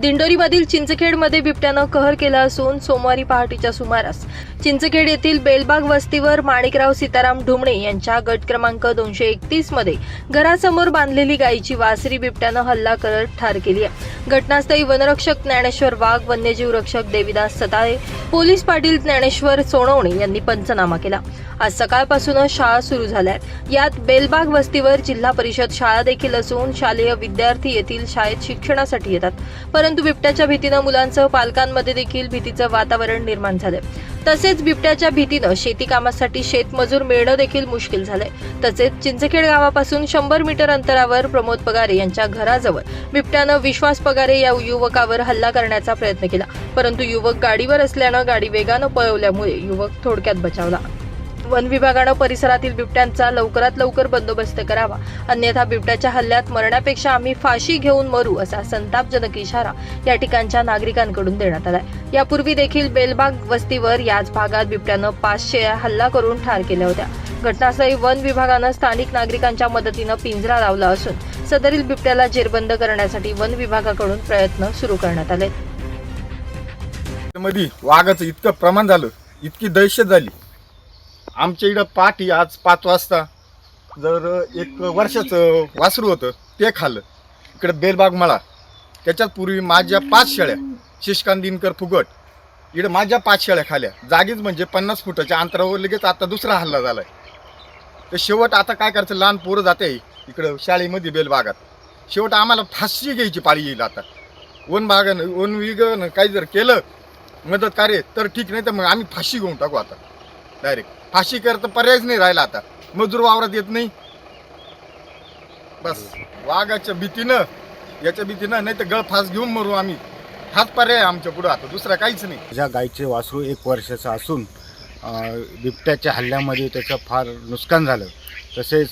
दिंडोरीमधील चिंचखेडमध्ये बिबट्यानं कहर केला असून सोमवारी पहाटेच्या सुमारास चिंचखेड येथील बेलबाग वस्तीवर माणिकराव सीताराम ढुमणे यांच्या गट क्रमांक दोनशे एकतीसमध्ये घरासमोर बांधलेली गायीची वासरी बिबट्यानं हल्ला करत ठार केली आहे. घटनास्थळी वनरक्षक ज्ञानेश्वर वाघ वन्यजीव रक्षक देविदास सताळे पोलीस पाटील ज्ञानेश्वर सोनवणे यांनी पंचनामा केला. आज सकाळपासूनच शाळा सुरू झाल्या आहेत. यात बेलबाग वस्तीवर जिल्हा परिषद शाळा देखील असून शालेय विद्यार्थी येथील शाळेत शिक्षणासाठी येतात. परंतु बिबट्याच्या भीतीनं मुलांसह पालकांमध्ये देखील भीतीचं वातावरण निर्माण झालंय. तसेच बिबट्याच्या भीतीनं शेती कामासाठी शेतमजूर मिळणं देखील मुश्किल झालंय. तसेच चिंचखेड गावापासून शंभर मीटर अंतरावर प्रमोद पगारे यांच्या घराजवळ बिबट्यानं विश्वास पगारे या युवकावर हल्ला करण्याचा प्रयत्न केला. परंतु युवक गाडीवर असल्यानं गाडी वेगानं पळवल्यामुळे युवक थोडक्यात बचावला. वन विभागानं परिसरातील बिबट्यांचा लवकरात लवकर बंदोबस्त करावा. अन्यथा बिबट्याच्या हल्ल्यात मरण्यापेक्षा आम्ही फाशी घेऊन मरू असा संतापजनक इशारा या ठिकाणच्या नागरिकांकडून देण्यात आलाय. यापूर्वी देखील बेलबाग वस्तीवर याच भागात बिबट्यानं पाचशे हल्ला करून ठार केल्या होत्या. घटनास्थळी वन विभागानं स्थानिक नागरिकांच्या मदतीनं पिंजरा लावला असून सदरील बिबट्याला जेरबंद करण्यासाठी वन विभागाकडून प्रयत्न सुरू करण्यात आले मध्ये वाघाचं इतकं प्रमाण झालं इतकी दहशत झाली. आमच्या इकडं पाठी आज पाच वाजता. जर एक वर्षाचं वासरू होतं ते खाल्लं. इकडं बेलबाग मळा. त्याच्यात पूर्वी माझ्या पाच शेळ्या शिशकांत दिनकर फुगट. इकडं माझ्या पाच शेळ्या खाल्या. जागीच म्हणजे पन्नास फुटाच्या अंतरावर लगेच आता दुसरा हल्ला झालाय. तर शेवट आता काय करायचं? लहान पोरं जाते. इकडं शाळेमध्ये बेलबागात. शेवट आम्हाला फाशी घ्यायची पाळी येईल आता. वन बागानं वन विभागानं काही जर केलं मदत कार्य तर ठीक. नाही तर मग आम्ही फाशी घेऊन टाकू आता. डायरेक्ट फाशी करता पर्यायच नाही राहिला आता. मजूर वावरात येत नाही. बस. वाघाच्या भीतीनं याच्या भीतीनं नाही तर गळफास घेऊन मरू आम्ही. हाच पर्याय आमच्या पुढं आता. दुसरा काहीच नाही. माझ्या गाईचे वासरू एक वर्षाचं असून बिबट्याच्या हल्ल्यामध्ये त्याचं फार नुकसान झालं. तसेच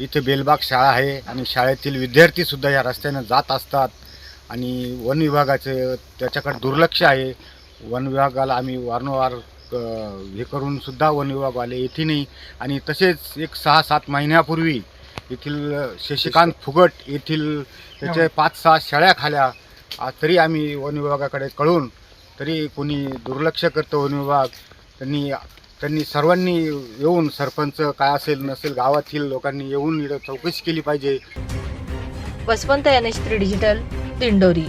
इथे बेलबाग शाळा आहे आणि शाळेतील विद्यार्थीसुद्धा या रस्त्यानं जात असतात. आणि वन विभागाचे त्याच्याकडे दुर्लक्ष आहे. वन विभागाला आम्ही वारंवार हे करून सुद्धा वन विभागवाले येथे नाही. आणि तसेच एक सहा सात महिन्यापूर्वी येथील शशिकांत फुगट येथील त्याचे पाच सहा शाळ्या खाल्या. तरी आम्ही वन विभागाकडे कळून तरी कोणी दुर्लक्ष करतं वन विभाग त्यांनी त्यांनी सर्वांनी येऊन सरपंच काय असेल नसेल गावातील लोकांनी येऊन चौकशी केली पाहिजे. Baswant N H three digital Dindori.